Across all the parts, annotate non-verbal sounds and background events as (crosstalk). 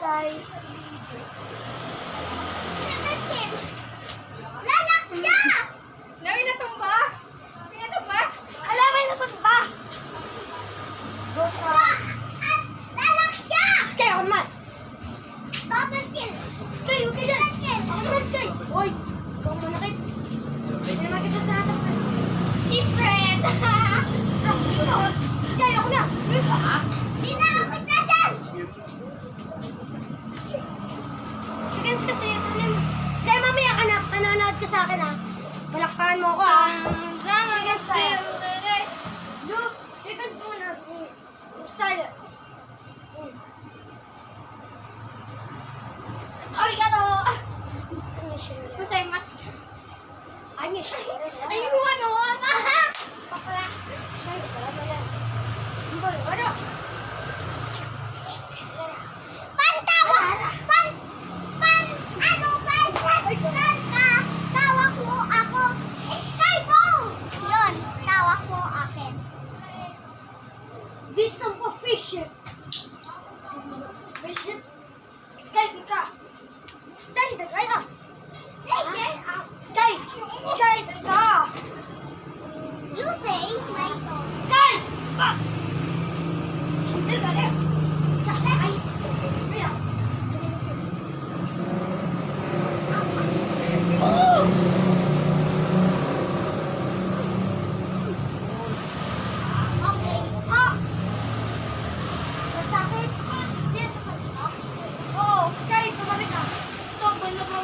Sky. Lalak siya! Na tumba? Lami na tumba? Alam mo na ba? Go sa... Lalak siya! Sky, ako naman. Double kill! Sky, huwag ka dyan. Ako naman, Sky. Ikaw muna kit. Hindi naman kita sa nasaktan. Si Fred! (laughs) Sky, ako na. Di na Balakpakan mo shit.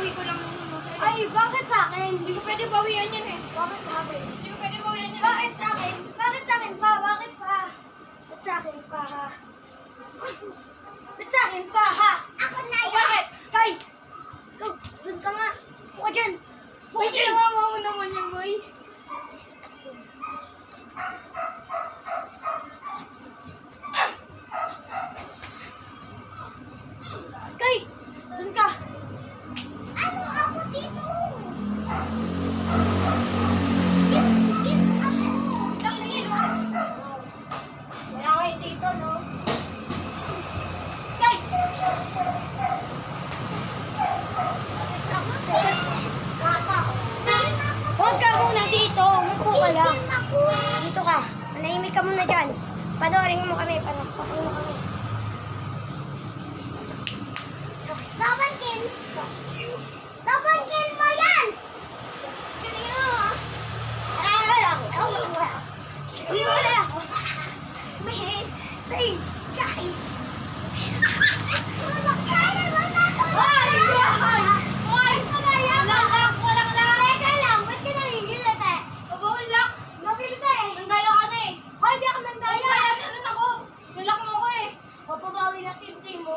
Bawi ko lang. Ay, bakit sa akin? Hindi ko pwede bawian yan eh. Bakit sa akin? Hindi ko pwede bawian yan. Bakit sa akin? Bakit sa akin pa? Bakit pa? Ba't sa akin pa, ha? Ba't sa akin pa, ha? Ka muna dyan. Panoorin mo kami. Panoorin mo kami. Double kill mo yan. Sige na yun. Wala, wala, wala, wala. Sige mo na. May, say, guys. Tulog ka naman ako. Ay! Ay! Walang lock! Walang lock! Teka lang, ba't ka nangingilit eh? Aba, lock! Mabilit eh. Nandaya ka na eh. Hoy, di ako Ay, nandaya. kaya na rin ako. Nilak mo ako eh. Papabawi na tinti mo.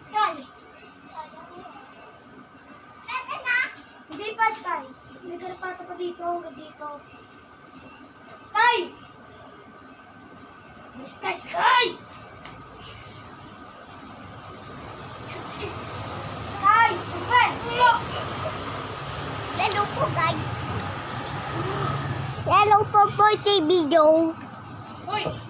Sky. Pwede na. Hindi pa, Sky. Nagkarapata pa dito, hanggang dito. Sky! Sky, Sky! Sky! Upe! Hello po guys. Hello po birthday video. Uy!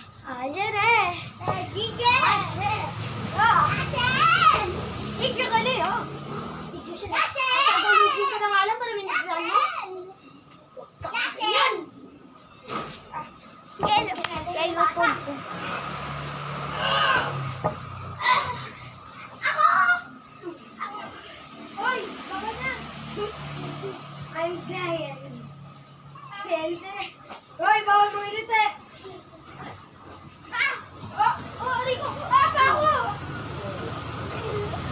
Hoy, bawal mong ilit eh! Ah, oh, oh, Rico! Ah, pa ako!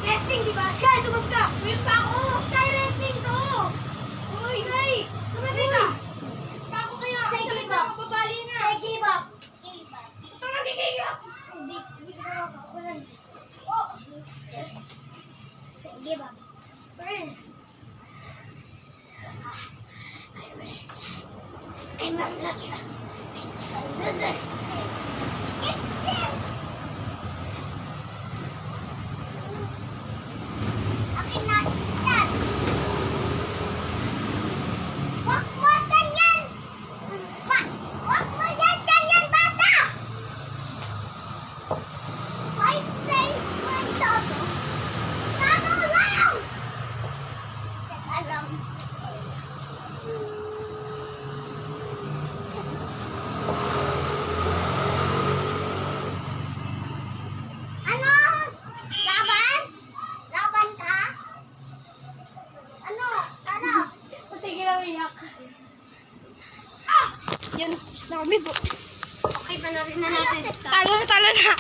Nesting, di ba? Sky, tumab ka! Uy, pa ako! I'm a nutter. I'm a loser. na kami po. Okay, panarin na natin. Talo na, talo na.